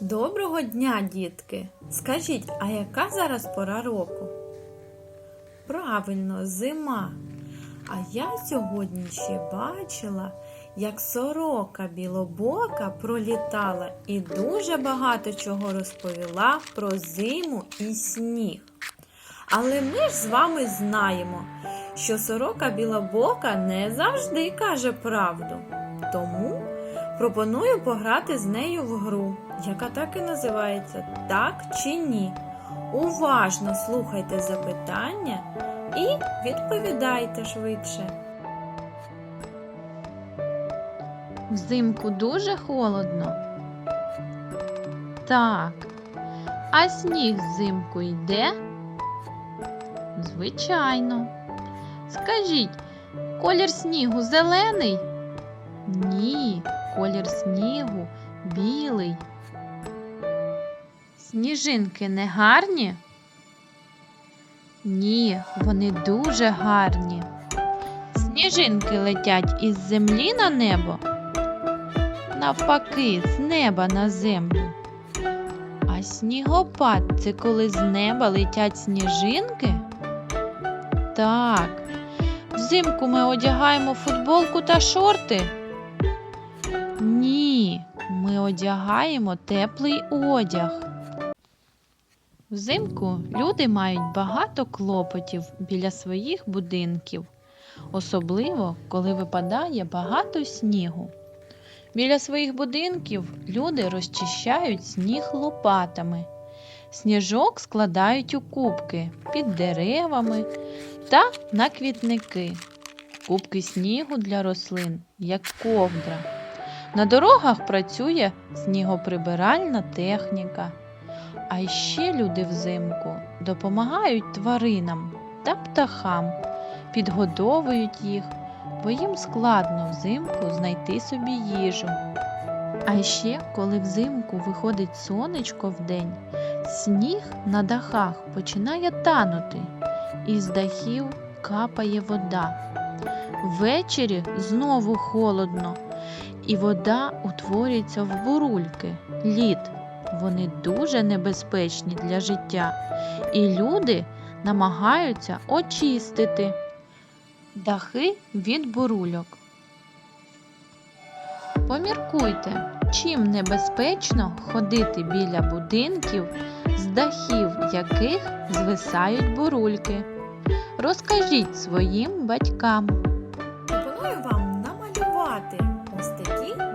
Доброго дня, дітки! Скажіть, а яка зараз пора року? Правильно, зима. А я сьогодні ще бачила, як сорока білобока пролітала і дуже багато чого розповіла про зиму і сніг. Але ми ж з вами знаємо, що сорока білобока не завжди каже правду. Тому пропоную пограти з нею в гру, яка так і називається Так чи ні. Уважно слухайте запитання і відповідайте швидше. Взимку дуже холодно. Так. А сніг взимку йде? Звичайно. Скажіть, колір снігу зелений? Ні, колір снігу білий. Сніжинки не гарні? Ні, вони дуже гарні. Сніжинки летять із землі на небо? Навпаки, з неба на землю. А снігопад це коли з неба летять сніжинки? Так. Взимку ми одягаємо футболку та шорти? Ні, ми одягаємо теплий одяг. Взимку люди мають багато клопотів біля своїх будинків, особливо коли випадає багато снігу. Біля своїх будинків люди розчищають сніг лопатами. Сніжок складають у кубки під деревами та на квітники. Кубки снігу для рослин, як ковдра. На дорогах працює снігоприбиральна техніка. А ще люди взимку допомагають тваринам та птахам, підгодовують їх, бо їм складно взимку знайти собі їжу. А ще, коли взимку виходить сонечко вдень, сніг на дахах починає танути, і з дахів капає вода. Ввечері знову холодно, і вода утворюється в бурульки, лід. Вони дуже небезпечні для життя, і люди намагаються очистити дахи від бурульок. Поміркуйте, чим небезпечно ходити біля будинків, з дахів яких звисають бурульки. Розкажіть своїм батькам. Пропоную вам Sticky.